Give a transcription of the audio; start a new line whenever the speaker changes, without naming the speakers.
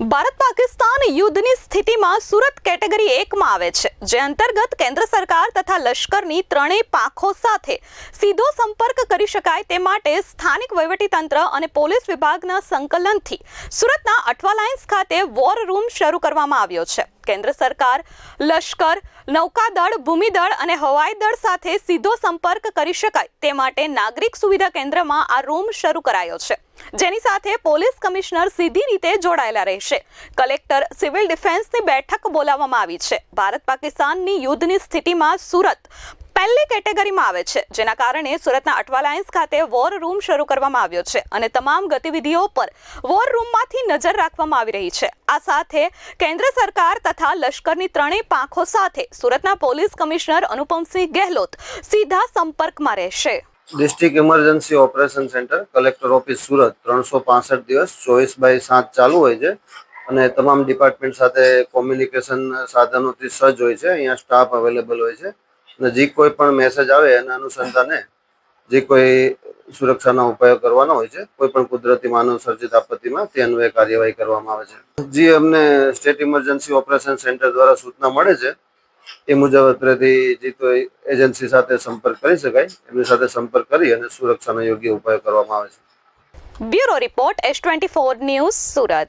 ભારત પાકિસ્તાન યુદ્ધની સ્થિતિમાં સુરત કેટેગરી એકમાં આવે છે, જે અંતર્ગત કેન્દ્ર સરકાર તથા લશ્કરની ત્રણેય પાંખો સાથે સીધો સંપર્ક કરી શકાય તે માટે સ્થાનિક વહીવટીતંત્ર અને પોલીસ વિભાગના સંકલનથી સુરતના અઠવા લાઇન્સ ખાતે વોર રૂમ શરૂ કરવામાં આવ્યો છે. કેન્દ્ર સરકાર, લશ્કર, નૌકાદળ, ભૂમિદળ અને હવાઈ દળ સાથે સીધો સંપર્ક કરી શકાય તે માટે નાગરિક સુવિધા કેન્દ્રમાં આ રૂમ શરૂ કરાયો છે. જેની સાથે પોલીસ કમિશનર સીધી રીતે જોડાયેલા રહેશે. કલેક્ટર સિવિલ ડિફેન્સની બેઠક બોલાવવામાં આવી છે. ભારત પાકિસ્તાનની યુદ્ધની સ્થિતિમાં સુરત પહેલી કેટેગરીમાં આવે છે, જેના કારણે સુરતના અઠવા લાઇન્સ ખાતે વોર રૂમ શરૂ કરવામાં આવ્યો છે અને તમામ ગતિવિધિઓ પર વોર રૂમમાંથી નજર રાખવામાં આવી રહી છે. આ સાથે કેન્દ્ર સરકાર તથા લશ્કરની ત્રણેય પાંખો સાથે સુરતના પોલીસ કમિશનર અનુપમસિંહ ગેહલોત સીધા સંપર્કમાં રહેશે.
District emergency operation centre, collector office Surat, ત્રણસો પાસઠ દિવસ, ચોવીસ બાય સાત ચાલુ હોય છે. અને તમામ ડિપાર્ટમેન્ટ સાથે કોમ્યુનિકેશન સાધનોથી સજ્જ હોય છે. અહીંયા સ્ટાફ અવેલેબલ હોય છે. અને જે કોઈ પણ મેસેજ આવે એના અનુસંધાને જે કોઈ સુરક્ષાના ઉપાયો કરવાના હોય છે, કોઈ પણ કુદરતી માનવ સર્જિત આપત્તિમાં તે અન્વયે કાર્યવાહી કરવામાં આવે છે. જે અમને સ્ટેટ ઇમરજન્સી ઓપરેશન સેન્ટર દ્વારા સૂચના મળે છે એ મુજબ અત્રેથી જે કોઈ એજન્સી સાથે સંપર્ક કરી શકાય. એમની સાથે સંપર્ક કરી અને સુરક્ષાના યોગ્ય ઉપાયો કરવામાં આવે છે.
Bureau report S twenty four news Surat.